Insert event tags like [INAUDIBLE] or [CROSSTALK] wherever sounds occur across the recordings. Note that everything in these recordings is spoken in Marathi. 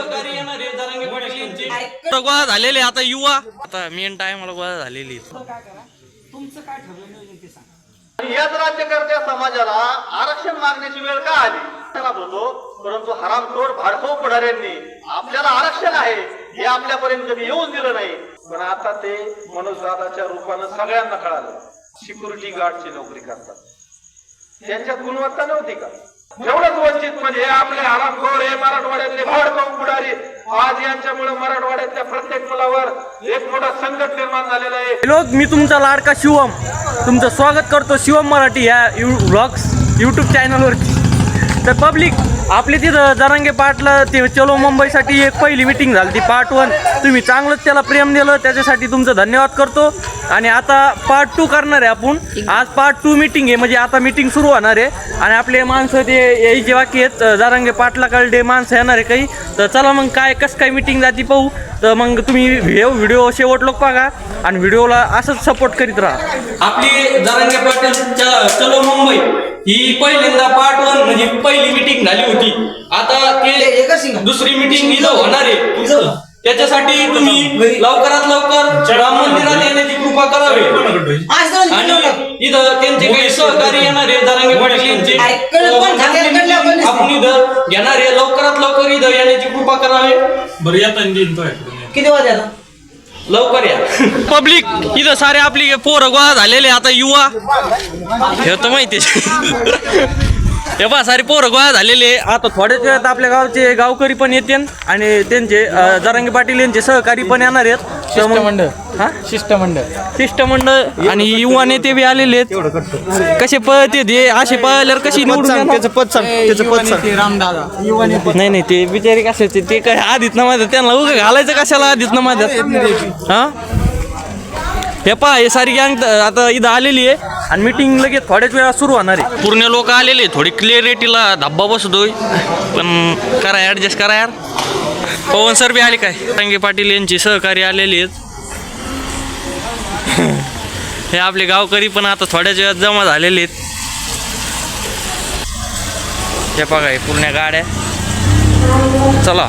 सहकारी गोळा झालेले आता युवा. आता मेन टायमाला गोळा झालेली काय करा? तुमचं काय ठरलं? नियोजन ते सांगा. आणि याच राज्यकर्त्या समाजाला आरक्षण मागण्याची वेळ का आली? खराब होतो परंतु हरामखोर भाडखो पुढाऱ्यांनी आपल्याला आरक्षण आहे हे आपल्यापर्यंत कधी येऊन दिलं नाही. पण आता ते मनोजदादाच्या रूपानं सगळ्यांना कळालं. सिक्युरिटी गार्डची नोकरी करतात. त्यांच्यात गुणवत्ता नव्हती का? एवढंच वंचित म्हणजे आपले हरामखोर हे मराठवाड्यातले भाडखाऊ पुढारी. आज यांच्यामुळे मराठवाड्यातल्या प्रत्येक मुलावर एक मोठा संकट निर्माण झालेला आहे. लोक मी तुमचा लाडका शिवम. तुमचं स्वागत करतो शिवम मराठी या यू व्लॉग्स यूट्यूब चॅनलवर तर पब्लिक आपली तिथं जरांगे पाटला ते चलो मुंबईसाठी एक पहिली मिटिंग झाली ती पार्ट वन तुम्ही चांगलंच त्याला प्रेम दिलं त्याच्यासाठी तुमचं धन्यवाद करतो. आणि आता पार्ट टू करणार आहे आपण. आज पार्ट टू मिटिंग आहे म्हणजे आता मिटिंग सुरू होणार आहे. आणि आपले माणसं ते यायचे बाकी आहेत जरांगे पाटला कळडे माणसं येणार आहे काही. तर चला मग काय कसं काय मिटिंग जाती पाहू. तर मग तुम्ही व्हिडिओ व्हिडिओ शेवट लोक बघा. आणि व्हिडिओला असंच सपोर्ट करीत राहा. आपली जरांगे पाटील चलो मुंबई. ही पहिल्यांदा पार्ट वन म्हणजे पहिली मिटिंग झाली होती. आता ते दुसरी मिटिंग इथं होणार आहे. त्याच्यासाठी तुम्ही लवकरात लवकर राम मंदिरात येण्याची कृपा करावी. आणि इथं त्यांचे काही सहकारी येणार आहे पाटील यांचे. आपण इथं घेणार आहे. लवकरात लवकर इथं येण्याची कृपा करावी. बरं येता किती वाजायला लवकर या. पब्लिक इथं सारे आपली पोरं गोळा झालेले आता युवा. हे तर माहिती हे पहा सारे पोरं गोळा झालेले आता थोड्याच वेळात आपल्या गावचे गावकरी पण येतील आणि त्यांचे अं, जरांगे पाटील यांचे सहकारी पण येणार आहेत. तर मग- हा? शिष्टमंडळ. शिष्टमंडळ आणि युवा नेते बी आलेले आहेत. कसे पळते ते असे पळल्यावर कशी निवडून येणार? त्याचं पद सांग त्याचं पद सांग. रामदादा. युवा नेते नाही नाही ते बिचारे कशाचे ते काय आधीच ना माझ्यात त्यांना उगा घालायचं कशाला आधीच ना माझ्यात हा? हे पहा हे सारी गँग आता इथं आलेली आहे आणि मीटिंग लगेच थोड्याच वेळा सुरू होणार आहे. पूर्ण लोक आलेले थोडी क्लिअरिटीला धब्बा बसतोय. पण करा ॲडजस्ट करा यार. पवन सर बी आले काय? रंगे पाटील यांची सहकारी आलेली आहेत. हे आपले गावकरी पण आता थोड्याच वेळात जमा झालेले आहेत. हे बघा हे पूर्ण गाड्या. चला.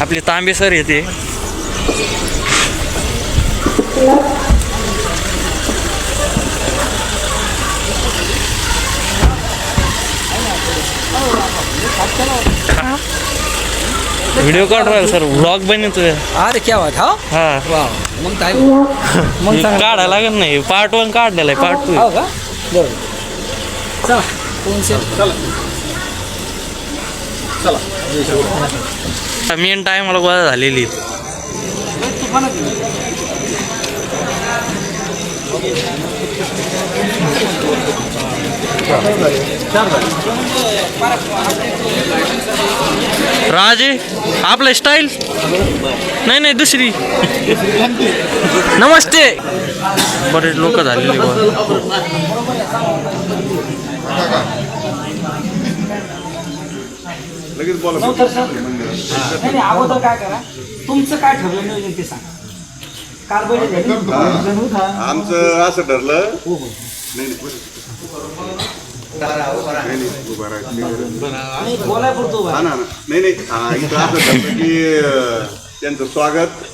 आपले तांबे सर येते. व्हिडिओ काढ राहिला सर व्लॉग बनवतोय. अरे क्या बात हा हा. वाव मग काय हे काढायला लागत नाही पार्ट वन काढलेला आहे पार्ट टू हो का? बरोबर चला कोणचे मेन टायमाला गोळा झालेली. राजे आपलं स्टाईल नाही नाही दुसरी. नमस्ते. बरेच लोक झालेली नाही नाही, अगोदर काय करा? तुमचं काय ठरलं? नियोजन ते सांगा. काल बैठक झाली. आमचं असं ठरलं. नाही, नाही, नाही, नाही, उभा राहा, clear आहे. नाही बोलाय पुरतो हा ना, ना. नाही नाही हा, इथं असं [LAUGHS] ठरलं की अं, त्यांचं स्वागत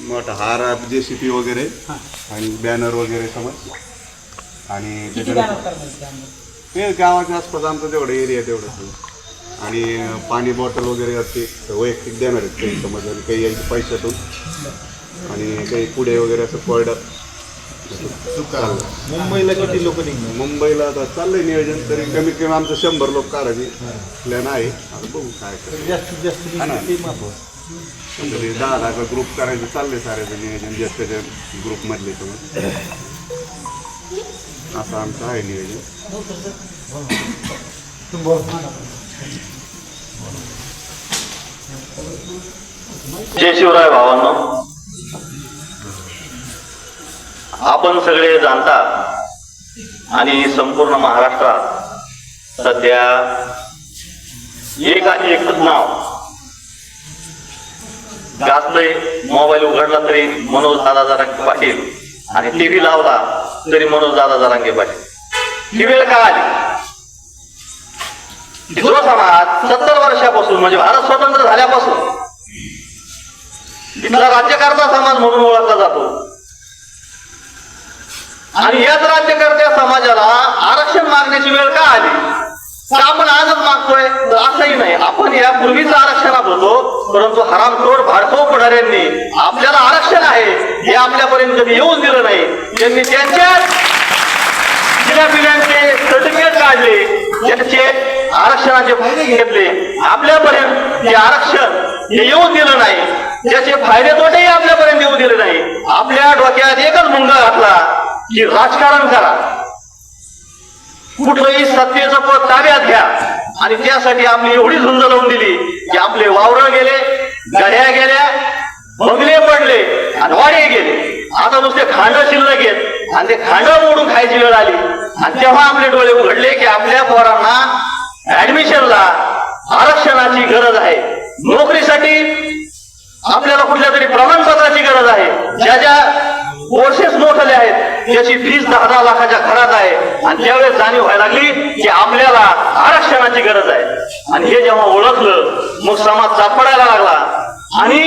मोठा हार जे सी पी वगैरे आणि बॅनर वगैरे समज. आणि किती त्याच्यानंतर बॅनर करणार त्यामध्ये? हे गावाच्या आसपास आमचं तेवढं एरिया तेवढं आणि पाणी बॉटल वगैरे असते वैयक्तिक देणार आहेत काही समज आणि काही यांच्या पैशातून. आणि काही पुढे वगैरे असं पडलं मुंबईला किती लोक निघणार? मुंबईला आता चाललंय नियोजन तरी कमीत कमी आमचं शंभर लोक काढायची प्लॅन आहे. आता बघू काय जास्तीत जास्त तरी दहा लाख ग्रुप करायचं चाललंय साऱ्याचं नियोजन जास्तच्या ग्रुपमधले तुम्ही असं आमचं आहे नियोजन. जय शिवराय भावांनो. आपण सगळे जाणता आणि संपूर्ण महाराष्ट्रात सध्या एक आणि एकच नाव. गाजलंय मोबाईल उघडला तरी मनोज दादा जरांगे पाटील आणि टीव्ही लावला तरी मनोज दादा जरांगे पाटील. ही वेळ का आली? जुना समाज सत्तर वर्षापासून म्हणजे भारत स्वतंत्र झाल्यापासून इथला राज्यकर्ता समाज म्हणून ओळखला जातो. आणि याच राज्यकर्त्या समाजाला आरक्षण मागण्याची वेळ का आली? आपण आजच मागतोय? तर असंही नाही. आपण यापूर्वीच आरक्षणात होतो परंतु हरामखोर भाडखोर पुढाऱ्यांनी आपल्याला आरक्षण आहे हे आपल्यापर्यंत कधी येऊन दिलं नाही. त्यांनी त्यांच्या पिढ्यांचे सर्टिफिकेट काढले. त्यांचे आरक्षणाचे फायदे घेतले. आपल्यापर्यंत हे आरक्षण हे येऊन दिलं नाही. त्याचे फायदे तोटेही आपल्यापर्यंत येऊ दिले नाही. आपल्या डोक्यात एकच मुंगा घातला की राजकारण करा. कुठलंही सत्तेचं पद ताब्यात घ्या. आणि त्यासाठी आपली एवढी झुंज लावून दिली की आपले वावर गेले गड्या गेल्या बंगले पडले आणि वाडे गेले. आता नुसते खांड शिल्लक आहेत. आणि ते खांड मोडून खायची वेळ आली. आणि तेव्हा आपले डोळे उघडले की आपल्या पोरांना ऍडमिशनला आरक्षणाची गरज आहे. नोकरीसाठी आपल्याला कुठल्या तरी प्रमाणपत्राची गरज आहे. ज्या ज्या कोर्सेस मोठले आहेत त्याची फीस दहा दहा लाखाच्या घरात आहे. आणि त्यावेळेस जाणीव व्हायला लागली की आपल्याला आरक्षणाची गरज आहे. आणि हे जेव्हा ओळखलं मग समाज चापडायला लागला. आणि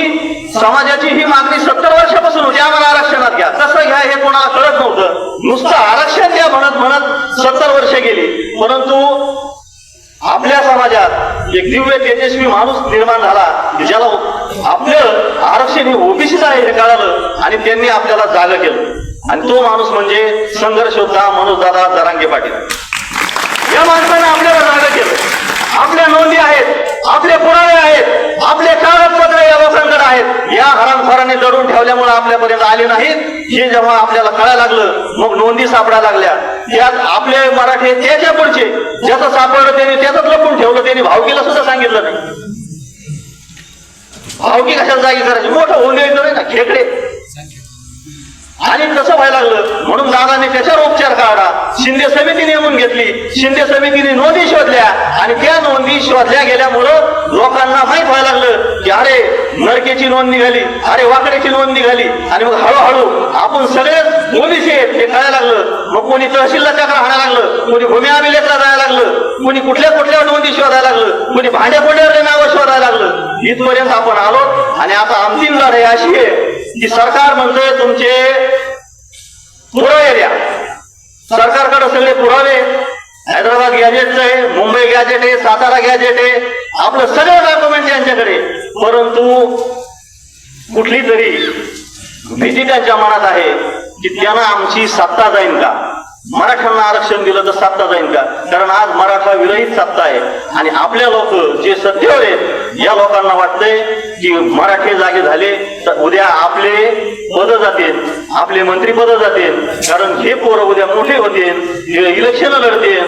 समाजाची ही मागणी सत्तर वर्षापासून होती आम्हाला आरक्षणात घ्या. कसं घ्या हे कोणाला कळत नव्हतं. नुसतं आरक्षण द्या म्हणत म्हणत सत्तर वर्ष गेली. परंतु आपल्या समाजात एक दिव्य तेजस्वी माणूस निर्माण झाला की ज्याला आपलं आरक्षण हे ओबीसीच आहे हे कळालं आणि त्यांनी आपल्याला जाग केलं. आणि तो माणूस म्हणजे संघर्षोद्धा मनोजदादा जरांगे पाटील. या माणसाने आपल्याला जाग केलं. आपल्या नोंदी आहेत आपले पुरावे आहेत आपले कागदपत्र या लोकांकडे आहेत. या हरामखोराने दडून ठेवल्यामुळे आपल्यापर्यंत आले नाहीत. हे जेव्हा आपल्याला कळायला लागलं मग नोंदी सापडायला लागल्या. त्यात आपले मराठी त्याच्या पुढचे ज्याचं सापडलं त्याने त्याच लपून ठेवलं त्यांनी भावकीला सुद्धा सांगितलं नाही. भावकी कशाला जागी करायची? मोठं होऊन द्यायचं नाही ना खेकडे. आणि कसं व्हायला लागलं. म्हणून दादाने त्याच्यावर उपचार काढा शिंदे समिती नेमून घेतली. शिंदे समितीने नोंदी शोधल्या. आणि त्या नोंदी शोधल्या गेल्यामुळं लोकांना माहीत व्हायला लागलं की अरे नरकेची नोंद निघाली. अरे वाकड्याची नोंद निघाली. आणि मग हळूहळू आपण सगळेच ओबीसी आहेत हे कळायला लागलं. मग कोणी तहसीलला चक्र हाणायला लागलं. कोणी भूमी अभिलेखला जायला लागलं. कोणी कुठल्या कुठल्या नोंदी शोधायला लागलं. कोणी भांड्या कोंड्यावर नावं शोधायला लागलं. इथपर्यंत आपण आलो. आणि आता आमची लढाई अशी आहे. की सरकार म्हणतंय तुमचे पुरावे द्या सरकारकडे सगळे पुरावे. हैदराबाद गॅजेटचं आहे मुंबई गॅजेट आहे सातारा गॅजेट आहे. आपलं सगळं डॉक्युमेंट यांच्याकडे. परंतु कुठली तरी भीती त्यांच्या मनात आहे की त्यांना आमची सत्ता जाईल का? मराठ्यांना आरक्षण दिलं तर सत्ता जाईल का? कारण आज मराठा विरहित सत्ता आहे. आणि आपल्या लोक जे सत्तेवर आहेत या लोकांना वाटतंय की मराठे जागे झाले तर उद्या आपले पद जातील आपले मंत्री पद जातील. कारण हे पोरं उद्या मोठे होतील इलेक्शन लढतील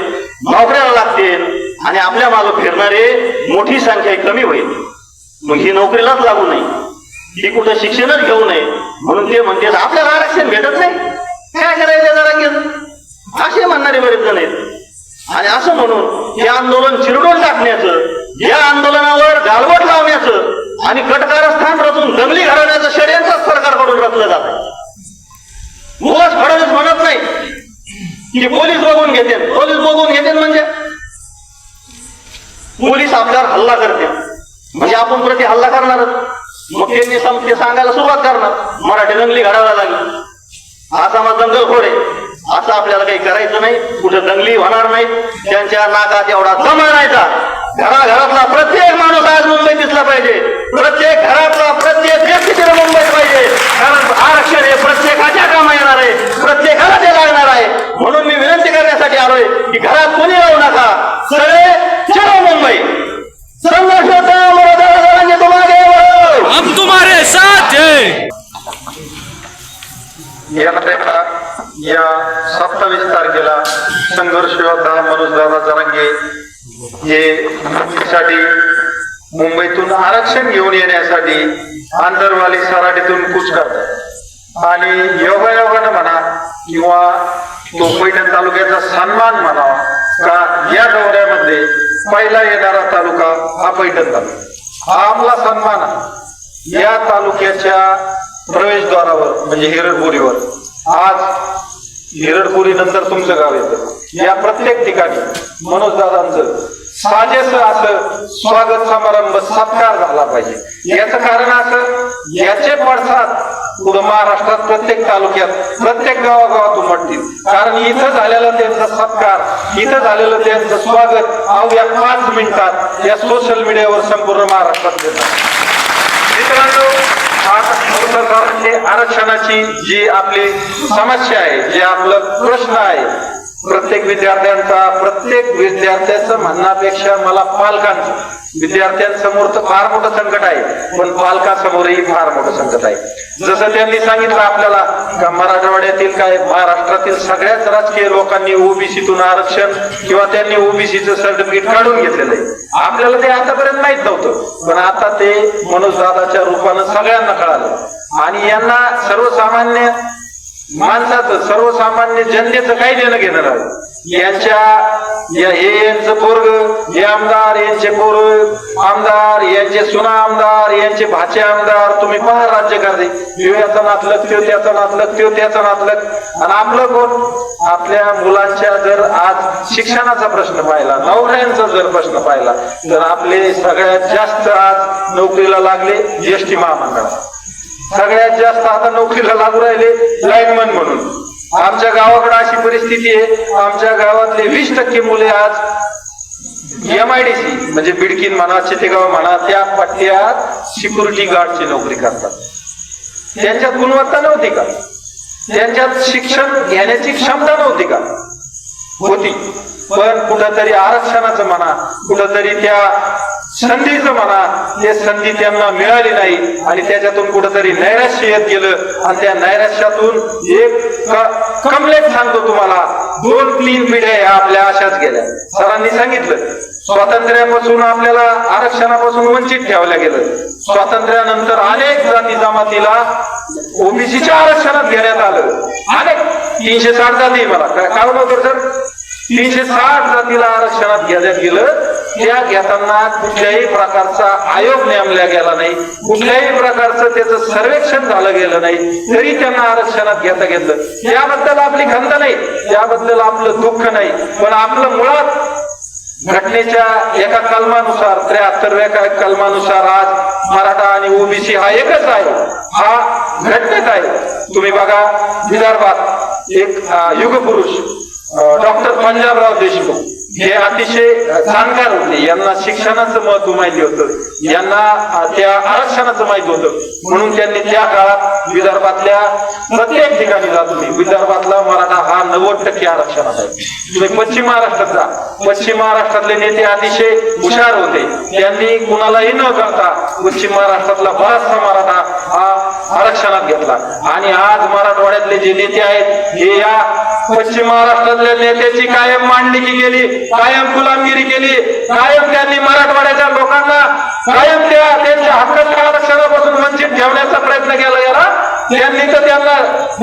नोकऱ्याला लागतील आणि आपल्या मागं फिरणारे मोठी संख्या कमी होईल. मग ही नोकरीलाच लागू नये. ही कुठं शिक्षणच घेऊ नये. म्हणून ते म्हणते आपल्याला आरक्षण भेटत नाही. काय करायचं जरा घेत असे म्हणणारे बरेच जण आहेत. आणि असं म्हणून हे आंदोलन चिरडून टाकण्याचं या आंदोलनावर गालवट लावण्याचं आणि कटकारस्थान रचून दंगली घडवण्याचं षडयंत्र सरकारकडून रचलं जात आहे. फडणवीस म्हणत नाही की पोलीस बघून घेते पोलीस बघून घेते म्हणजे? पोलीस आपल्यावर हल्ला करते म्हणजे आपण प्रति हल्ला करणारच मग त्यांनी सम- ते सांगायला सुरुवात करणार. मराठी दंगली घडायला लागली. हा समाज दंगलखोर आहे. असं आपल्याला काही करायचं नाही. कुठं दंगली होणार नाही. त्यांच्या नाकात एवढा जमा राहायचा घराघरातला प्रत्येक माणूस आज मुंबईत दिसला पाहिजे. प्रत्येक घरातला प्रत्येक व्यक्ती तिथे मुंबईत पाहिजे. कारण आरक्षण हे प्रत्येकाच्या कामा येणार आहे. प्रत्येकाला ते लागणार आहे. म्हणून मी विनंती करण्यासाठी आलोय की घरात कोणी राहू नका. सगळे चलो मुंबई संघर्ष होता तुम्हारे बळो. हम तुम्हारे साथ है। या सत्तावीस तारखेला संघर्ष योद्धा मनोजदादा जरांगे जे मुंबईसाठी मुंबईतून आरक्षण घेऊन येण्यासाठी आंतरवाली सराटीतून कूच करतात. आणि योगायोगानं म्हणा किंवा तो पैठण तालुक्याचा सन्मान म्हणावा का या दौऱ्यामध्ये पहिला येणारा तालुका हा पैठण तालुका. हा सन्मान या तालुक्याच्या प्रवेशद्वारावर म्हणजे हिरणपुरीवर आज हिरडपुरी नंतर तुमचं गाव येतं. या प्रत्येक ठिकाणी मनोजदादांचं साजेस असं स्वागत समारंभ सत्कार झाला पाहिजे. याचं कारण असं याचे पडसाद पुढे महाराष्ट्रात प्रत्येक तालुक्यात प्रत्येक गावागावात उमटतील. कारण इथं झालेलं त्यांचा सत्कार इथं झालेलं त्यांचं स्वागत अवघ्या पाच मिनिटात या सोशल मीडियावर संपूर्ण महाराष्ट्रात देतात मित्रांनो आज आरक्षणाची जी आपली समस्या आहे जे आपलं प्रश्न आहे प्रत्येक विद्यार्थ्यांचा प्रत्येक विद्यार्थ्याचं म्हणण्यापेक्षा मला पालकांचं विद्यार्थ्यांसमोर तर फार मोठं संकट आहे पण पालकासमोरही फार मोठं संकट आहे. जसं त्यांनी सांगितलं आपल्याला का मराठवाड्यातील काय महाराष्ट्रातील सगळ्याच राजकीय लोकांनी ओबीसीतून आरक्षण किंवा त्यांनी ओबीसीचं सर्टिफिकेट काढून घेतलेलं आहे. आपल्याला ते आतापर्यंत माहीत नव्हतं पण आता ते मनोजदादाच्या रूपानं सगळ्यांना कळालं. आणि यांना सर्वसामान्य माणसाचं सर्वसामान्य जनतेचं काही देणं घेणं यांच्या या हे यांचं पोरग हे आमदार यांचे पोरग आमदार यांचे सुना आमदार यांचे भाचे आमदार तुम्ही पहा राज्य करते ह्यो याचा नातलग त्यो त्याचा नातलग त्यो त्याचा नातलग आणि आपलं कोण? आपल्या मुलांच्या जर आज शिक्षणाचा प्रश्न पाहिला नवऱ्यांचा जर प्रश्न पाहिला तर आपले सगळ्यात जास्त आज नोकरीला लागले जीएसटी महामंडळ सगळ्यात जास्त आता नोकरीला लागू राहिले लाईनमन म्हणून. आमच्या गावाकडे अशी परिस्थिती आहे आमच्या गावातले वीस टक्के मुले आज एम आय डी सी म्हणजे बिडकीन म्हणा चितेगाव म्हणा त्या पट्ट्यात सिक्युरिटी गार्डची नोकरी करतात. त्यांच्यात गुणवत्ता नव्हती का? त्यांच्यात शिक्षण घेण्याची क्षमता नव्हती का? होती. पण कुठंतरी आरक्षणाचं म्हणा कुठंतरी त्या संधीचं म्हणा ते संधी त्यांना मिळाली नाही आणि त्याच्यातून कुठंतरी नैराश्य येत गेलं. आणि त्या नैराश्यातून एक कमलेट सांगतो तुम्हाला दोन तीन पिढ्या ह्या आपल्या अशाच गेल्या. सरांनी सांगितलं स्वातंत्र्यापासून आपल्याला आरक्षणापासून वंचित ठेवलं गेलं. स्वातंत्र्यानंतर अनेक जाती जमातीला ओबीसीच्या आरक्षणात घेण्यात आलं. अनेक तीनशे साठ जाती मला. काय काय नव्हतं सर? तीनशे साठ जातीला आरक्षणात घेण्यात गेलं. त्या घेताना कुठल्याही प्रकारचा आयोग नेमला गेला नाही कुठल्याही प्रकारचं त्याचं सर्वेक्षण झालं गेलं नाही तरी त्यांना आरक्षणात घेता घेतलं. त्याबद्दल आपली खंत नाही त्याबद्दल आपलं दुःख नाही पण आपलं मुळात घटनेच्या एका कलमानुसार त्र्याहत्तरव्या कलमानुसार आज मराठा आणि ओबीसी हा एकच आहे हा घटनेत आहे. तुम्ही बघा विदर्भात एक युगपुरुष डॉक्टर पंजाबराव देशमुख. हे अतिशय जाणकार होते. यांना शिक्षणाचं महत्त्व माहिती होतं. यांना त्या आरक्षणाचं माहीत होतं. म्हणून त्यांनी त्या काळात विदर्भातल्या प्रत्येक ठिकाणी जा तुम्ही. विदर्भातला मराठा हा नव्वद टक्के आरक्षणात आहे. तुम्ही पश्चिम महाराष्ट्रात जा. पश्चिम महाराष्ट्रातले नेते अतिशय हुशार होते. त्यांनी कुणालाही न करता पश्चिम महाराष्ट्रातला बराचसा मराठा हा आरक्षणात घेतला. आणि आज मराठवाड्यातले जे नेते आहेत हे या पश्चिम महाराष्ट्रातल्या नेत्याची कायम मांडणीकी केली कायम गुलामगिरी केली कायम त्यांनी मराठवाड्याच्या लोकांना कायम त्या त्यांच्या हक्काच्या आरक्षणापासून वंचित ठेवण्याचा प्रयत्न केला गेला त्यांनी तर त्यांना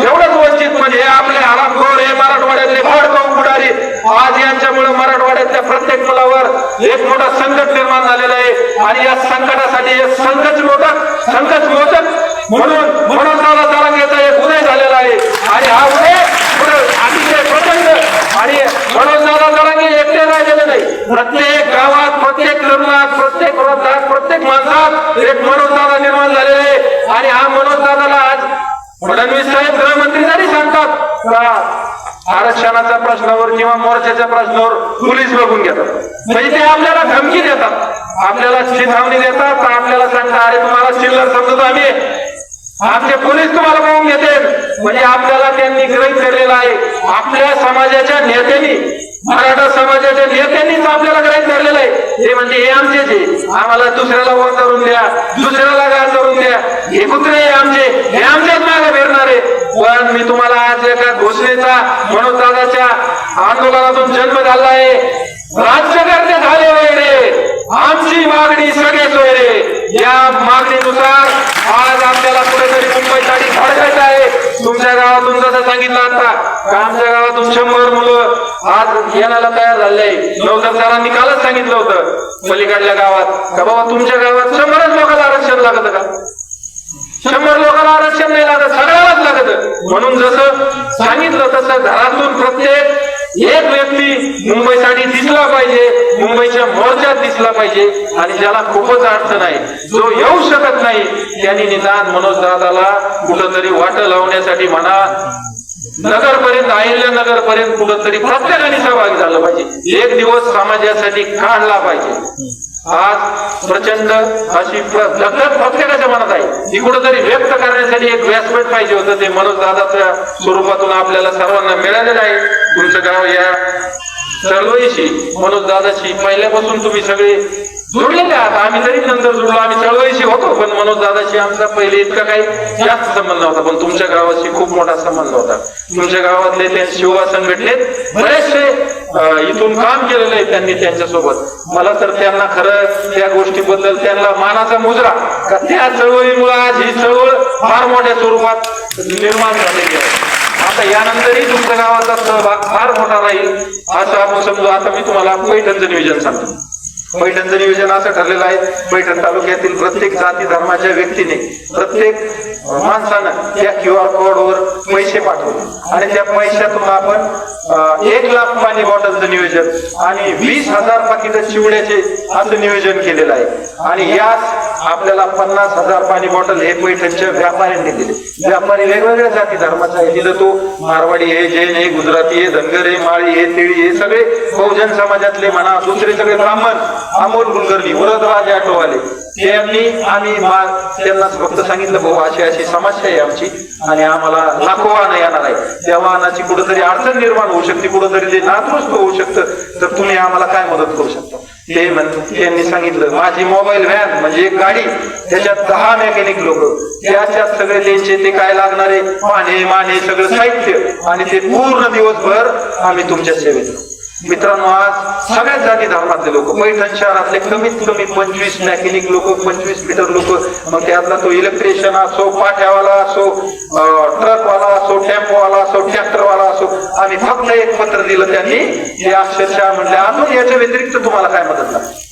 एवढंच वंचित म्हणजे हे आपले हरामखोर हे मराठवाड्यातले भाडकाऊ पुढारी. आज यांच्यामुळे मराठवाड्यातल्या प्रत्येक मुलावर एक मोठा संकट निर्माण झालेला आहे. आणि या संकटासाठी एक संकट मोठा संकट मोचक म्हणून म्हणून दादा जरांगेचा एक उदय झालेला आहे. आणि हा उदय अतिशय प्रचंड. आणि म्हणून दादा जरांगे एकटे राहिलेले नाही. प्रत्येक गावात प्रत्येक तरुणात प्रत्येक वृद्धात प्रत्येक माणसात एक मनोज दादा निर्माण झालेला आहे. आणि हा मनोज दादाला आज फडणवीस साहेब गृहमंत्री जरी सांगतात आरक्षणाच्या प्रश्नावर किंवा मोर्चाच्या प्रश्नावर पोलीस बघून घेतात. म्हणजे ते आपल्याला धमकी देतात. आपल्याला चिथावणी देतात आपल्याला सांगतात अरे तुम्हाला चिल्लर समजत आम्ही. आमचे पोलीस तुम्हाला पाहून घेते. म्हणजे आपल्याला त्यांनी ग्रहित केलेलं आहे. आपल्या समाजाच्या नेत्यांनी मराठा समाजाच्या नेत्यांनीच आपल्याला ग्रहित धरलेलं आहे. ते म्हणजे हे आमचेच आहे आम्हाला दुसऱ्याला वर करून द्या दुसऱ्याला गार करून द्या. हे कुत्रे हे आमचे हे आमच्याच मागे फिरणारे. पण मी तुम्हाला आज एका घोषणेचा मनोज दादाच्या आंदोलनातून जन्म झाला आहे. राज्यकर्ते झाले वगैरे आमची मागणी सगळे सोयरे या मागणीनुसार आज आपल्याला कुठेतरी मुंबईसाठी भडकायचं आहे तुमच्या जसं सांगितलं आता का आमच्या गावातून शंभर मुलं आज येण्याला तयार झाले. नवदर सरांनी कालच सांगितलं होतं पलीकडल्या गावात. का बाबा तुमच्या गावात शंभरच लोकांना आरक्षण लागत का? शंभर लोकांना आरक्षण नाही लागत सगळ्यालाच लागत. म्हणून जसं सांगितलं तसं घरातून प्रत्येक एक व्यक्ती मुंबईसाठी दिसला पाहिजे मुंबईच्या मोर्चात दिसला पाहिजे आणि ज्याला खूपच अडचण आहे जो येऊ शकत नाही त्यांनी निदान मनोज दादाला कुठंतरी वाट लावण्यासाठी म्हणा नगरपर्यंत अहिल्या नगरपर्यंत कुठंतरी प्रत्येकाने सहभागी झालं पाहिजे. एक दिवस समाजासाठी काढला पाहिजे. आज प्रचंड अशी प्र- प्रत्येकाच्या मनात आहे. ती कुठंतरी व्यक्त करण्यासाठी एक व्यासपीठ पाहिजे होतं ते मनोज दादाच्या स्वरूपातून आपल्याला सर्वांना मिळालेलं आहे. तुमचं गाव या चळवळीशी मनोज दादाशी. पहिल्यापासून तुम्ही सगळे जुडलेले आहात. आम्ही तरी नंतर जुडलो आम्ही चळवळीशी होतो पण मनोज दादाशी आमचा पहिले इतका काही जास्त संबंध होता पण तुमच्या गावाशी खूप मोठा संबंध होता. तुमच्या गावातले ते शिवबा संघटनेत बरेचसे इथून काम केलेलं आहे त्यांनी त्यांच्यासोबत. मला तर त्यांना खरं त्या गोष्टीबद्दल त्यांना मानाचा मुजरा का त्या चळवळीमुळे आज ही चळवळ फार मोठ्या स्वरूपात निर्माण झालेली आहे. आता यानंतरही तुमच्या गावाचा सहभाग फार मोठा राहील असं आपण समजू. आता मी तुम्हाला पैठणचं नियोजन सांगतो. पैठणचं नियोजन असं ठरलेलं आहे. पैठण तालुक्यातील प्रत्येक जाती धर्माच्या व्यक्तीने प्रत्येक माणसानं या क्यू आर कोडवर पैसे पाठवले. आणि त्या पैशातून आपण एक लाख पाणी बॉटलचं नियोजन आणि वीस हजार पाकिटं चिवड्याचे असं नियोजन केलेलं आहे. आणि याच आपल्याला पन्नास हजार पाणी बॉटल हे पैठणच्या व्यापाऱ्यांनी दिले. व्यापारी वेगवेगळ्या जाती धर्माचा आहे. तिथं तो मारवाडी आहे जैन आहे गुजराती आहे धनगर आहे माळी आहे तेळी हे सगळे बहुजन समाजातले म्हणा दुसरे सगळे ब्राह्मण अमोल कुलकर्णी वरदराज आटोवाले त्यांनी आम्ही मा- त्यांना फक्त सांगितलं भाऊ अशी अशी समस्या आहे आमची आणि आम्हाला लाखो वाहन येणार आहे. त्या वाहनाची कुठेतरी अडचण निर्माण होऊ शकते कुठंतरी ते नादुरुस्त होऊ शकतं. तर तुम्ही आम्हाला काय मदत करू शकता? ते त्यांनी सांगितलं माझी मोबाईल व्हॅन म्हणजे एक गाडी त्याच्यात दहा मेकॅनिक लोक. त्याच्यात सगळे त्यांचे ते काय लागणारे माने माने सगळं साहित्य. आणि ते पूर्ण दिवसभर आम्ही तुमच्या सेवेत राहू. मित्रांनो आज सगळ्या जाती धर्मातले लोक पैठण शहरातले कमीत कमी पंचवीस मेकॅनिक लोक पंचवीस मीटर लोक. मग त्यातला तो इलेक्ट्रिशियन असो पाठ्यावाला असो ट्रकवाला असो टेम्पोवाला असो ट्रॅक्टरवाला असो आणि फक्त एक पत्र दिलं त्यांनी हे अक्षरशः म्हणले अजून याच्या व्यतिरिक्त तुम्हाला काय मदत लागते?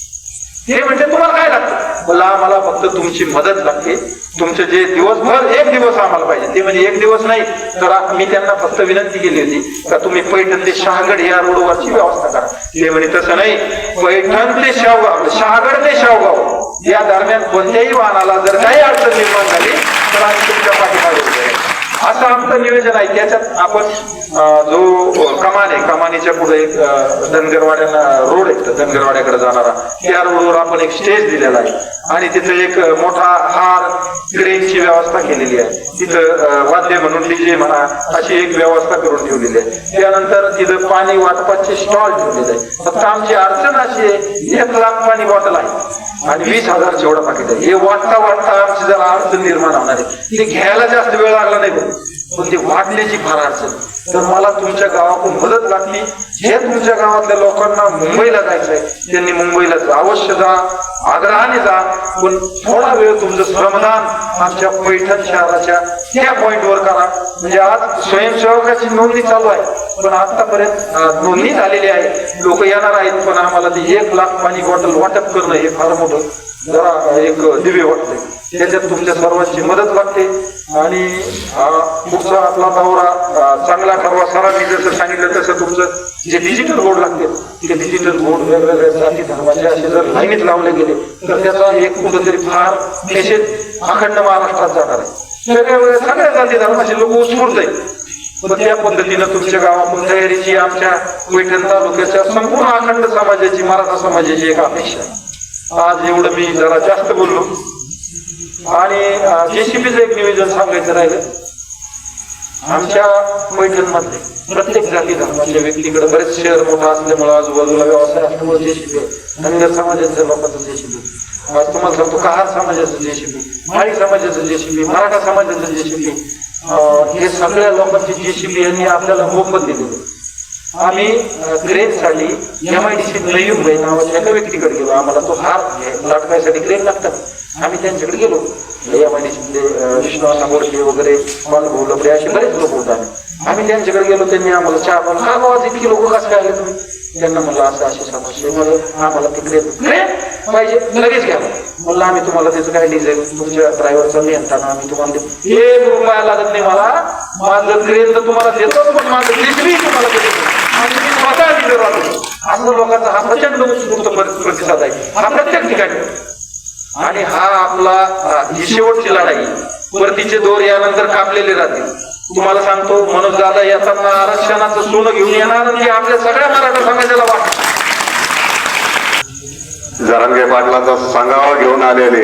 ते म्हणजे तुम्हाला काय लागतं? मला आम्हाला फक्त तुमची मदत लागते. तुमचे जे दिवसभर एक दिवस आम्हाला पाहिजे. ते म्हणजे एक दिवस नाही तर मी त्यांना फक्त विनंती केली होती का तुम्ही पैठण ते शहागड या रोडवरची व्यवस्था करा. ते म्हणे तसं नाही. पैठण ते शावगाव शहागड ते शावगाव या दरम्यान कोणत्याही वाहनाला जर काही अडचण निर्माण झाली तर आम्ही तुमच्या पाठीमागे असं आमचं नियोजन आहे. त्याच्यात आपण जो कमान आहे कमानीच्या पुढे एक धनगरवाड्याला धनगरवाड्यांना रोड आहे धनगरवाड्याकडे जाणारा त्या रोडवर आपण एक स्टेज दिलेला आहे. आणि तिथं एक मोठा हार क्रेनची व्यवस्था केलेली आहे. तिथं वाद्य म्हणून डीजे म्हणा अशी एक व्यवस्था करून ठेवलेली आहे. त्यानंतर तिथं पाणी वाटपाचे स्टॉल ठेवलेले आहे फक्त आमची अडचण अशी आहे एक लाख पाणी बॉटल आहे. आणि वीस हजार जेवढं पाकिट आहे. हे वाटता वाटता आमची जरा अडचण निर्माण होणार आहे. ते घ्यायला जास्त वेळ लागला नाही पण ते वाढण्याची फार अडचण. तर मला तुमच्या गावाकडून मदत लागली. हे तुमच्या गावातल्या लोकांना मुंबईला जायचंय त्यांनी मुंबईला जा. अवश्य जा आग्रहाने जा. पण थोडा वेळ तुमचं श्रमदान आमच्या पैठण शहराच्या त्या पॉइंटवर करा. म्हणजे आज स्वयंसेवकाची नोंदणी चालू आहे. पण आतापर्यंत नोंदणी झालेली आहे. लोक येणार आहेत पण आम्हाला ते एक लाख पाणी बॉटल वाटप करणं हे फार मोठं जरा एक दिव्य वाटते त्याच्यात तुमच्या सर्वांची मदत लागते. आणि पुढचा आपला दौरा चांगला चांगला ठरवा सरांनी जसं सांगितलं तसं तुमचं जे डिजिटल बोर्ड लागते ते डिजिटल बोर्ड वेगवेगळ्या जाती धर्माचे असे जर लाईनीत लावले गेले तर त्याचा एक कुठंतरी फार मेसेज अखंड महाराष्ट्रात जाणार आहे. सगळ्या सगळ्या जाती धर्माचे लोक उत्स्फूर्त आहेत. मग त्या पद्धतीनं तुमच्या गावातून तयारीची आमच्या पैठण तालुक्याच्या संपूर्ण अखंड समाजाची मराठा समाजाची एक अपेक्षा आज एवढं मी जरा जास्त बोललो. आणि जेसीबीचं एक निवेदन सांगायचं राहिलं. आमच्या पैठण मधले प्रत्येक जाती धर्माच्या व्यक्तीकडे बरेच शहर मोठा असल्यामुळे आजूबाजूला व्यवसाय असल्यामुळे जेसीबी धनगर समाजाच्या लोकांचं जेसीबी आज तुम्हाला सांगतो कहार समाजाचं जेसीबी माळी समाजाचं जेसीबी मराठा समाजाचं जेसीबी हे सगळ्या लोकांचे जेसीबी यांनी आपल्याला मोफत दिलेलं आम्ही क्रेनसाठी M I D C Nayum भाई नावाच्या एका व्यक्तीकडे गेलो. आम्हाला तो हार लाटकायसाठी क्रेन लागतात. आम्ही त्यांच्याकडे गेलो. एम शिंदे डी विष्णू वगैरे मालभाऊ लबडे असे बरेच लोक होते आम्ही. आम्ही त्यांच्याकडे गेलो त्यांनी आम्हाला चहा पण का बाबा इतकी लोक कसं काय तुम्ही? त्यांना म्हणलं असं अशी समस्या आम्हाला तिकडे पाहिजे लगेच घ्या. म्हणलं आम्ही तुम्हाला त्याचं काय डिझेल तुमच्या ड्रायव्हरचा नियंत्रण आम्ही तुम्हाला देऊ एक रुपया लागत नाही मला. माझं क्रेन तर तुम्हाला देतो पण माझं डिग्री तुम्हाला देतो. आणि मी स्वतः असं लोकांचा हा प्रचंड प्रतिसाद आहे. हा प्रत्येक ठिकाणी. आणि हा आपला ही शेवटची लढाई. परतीचे दोर यानंतर कापलेले राहतील. तुम्हाला सांगतो मनोज दादा येताना आरक्षणाचं सोनं घेऊन येणार आणि आपल्या सगळ्या मराठा समाजाला वाटत. जरांगे पाटलाचा सांगावा घेऊन आलेले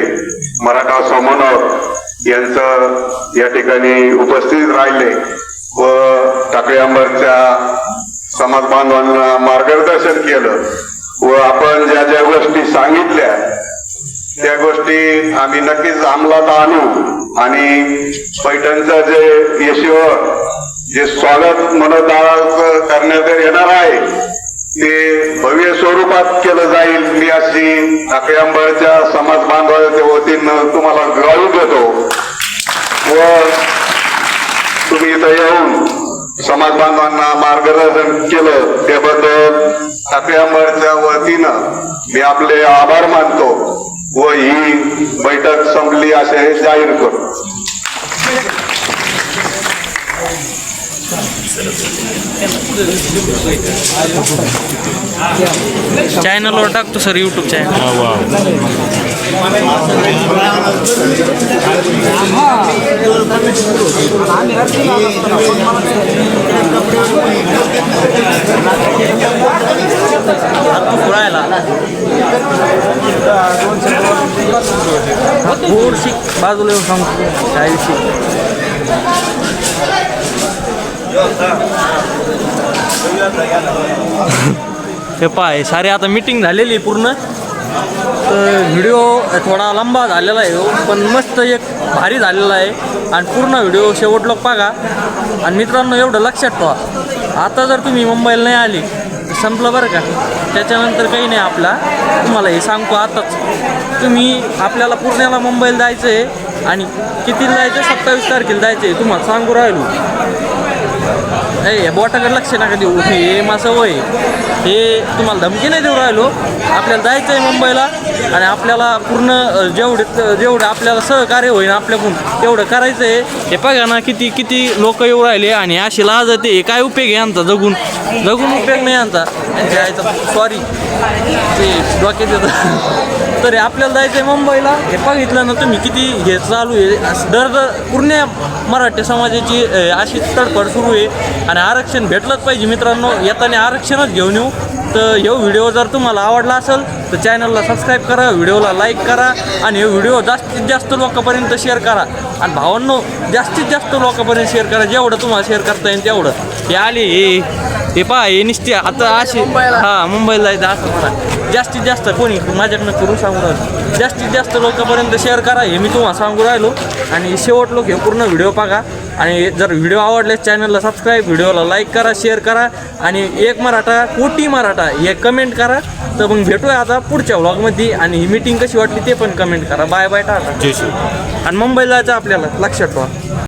मराठा समन्वय यांचं या ठिकाणी उपस्थित राहिले व टाकळी अंबरच्या समाज बांधवांना मार्गदर्शन केलं व आपण ज्या ज्या गोष्टी सांगितल्या त्या गोष्टी आम्ही नक्कीच अंमलात आणू. आणि पैठणचं जे यशवर जे स्वागत मनोदाराचं करण्यात येणार आहे ते भव्य स्वरूपात केलं जाईल. मी अशी टाकळी समाज बांधवाच्या वतीनं तुम्हाला ग्राह्य देतो. व तुम्ही इथं येऊन समाज बांधवांना मार्गदर्शन केलं त्याबद्दल टाकळी वतीनं मी आपले आभार मानतो. व ही बैठक संपली असे जाहीर करतो चॅनलवर टाकतो सर यूट्यूब चॅनल बाजूला येऊन सांगतो. काय हे पाय सारे आता मीटिंग झालेली आहे पूर्ण. तर व्हिडिओ थोडा लंबा झालेला आहे हो, पण मस्त एक भारी झालेला आहे. आणि पूर्ण व्हिडिओ शेवट लोक बघा. आणि मित्रांनो एवढं लक्षात ठेवा. आता जर तुम्ही मुंबईला नाही आली तर संपलं बरं का? त्याच्यानंतर काही नाही आपला. तुम्हाला हे सांगतो आताच. तुम्ही आपल्याला पुण्याला मुंबईला जायचं आहे आणि कितीला जायचं सत्तावीस तारखेला जायचं आहे तुम्हाला सांगू राहिलो. ए बोटाकडे लक्ष नका देऊ. हे मासं वय हे तुम्हाला धमकी नाही देऊ राहिलो. आपल्याला जायचं आहे मुंबईला. आणि आपल्याला पूर्ण जेवढे जेवढं आपल्याला सहकार्य होईल आपल्याकडून तेवढं करायचं आहे. हे बघा ना किती किती लोक येऊ राहिले आणि अशी लाज ते काय उपयोग आहे यांचा? जगून जगून उपयोग नाही यांचा. जायचा सॉरी ते डोक्यात येतं. तरी आपल्याला जायचं आहे मुंबईला. हे बघितलं ना तुम्ही किती हे चालू आहे. असं दर पूर्ण मराठी समाजाची अशी तडफड सुरू आहे. आणि आरक्षण भेटलंच पाहिजे मित्रांनो. येताना आरक्षणच घेऊन येऊ. तर हे व्हिडिओ जर तुम्हाला आवडला असेल तर चॅनलला सबस्क्राईब करा व्हिडिओला लाईक करा आणि हे व्हिडिओ जास्तीत जास्त लोकांपर्यंत शेअर करा. आणि भावांनो जास्तीत जास्त लोकांपर्यंत शेअर करा. जेवढं तुम्हाला शेअर करता येईल तेवढं. हे आले हे हे पहा हे निश्चित आता असे हां मुंबईला जायचं असं मला जास्तीत जास्त कोणी माझ्याकडनं करून सांगू राहिलो जास्तीत जास्त लोकांपर्यंत शेअर करा हे मी तुम्हाला सांगू राहिलो. आणि शेवट लोक हे पूर्ण व्हिडिओ बघा. आणि जर व्हिडिओ आवडले चॅनलला सबस्क्राईब व्हिडिओला लाईक करा शेअर करा आणि एक मराठा कोटी मराठा हे कमेंट करा. तर मग भेटूया आता पुढच्या व्लॉगमध्ये आणि ही मीटिंग कशी वाटली ते पण कमेंट करा. Bye bye tata. आणि मुंबईला जायचं आपल्याला लक्षात ठेवा.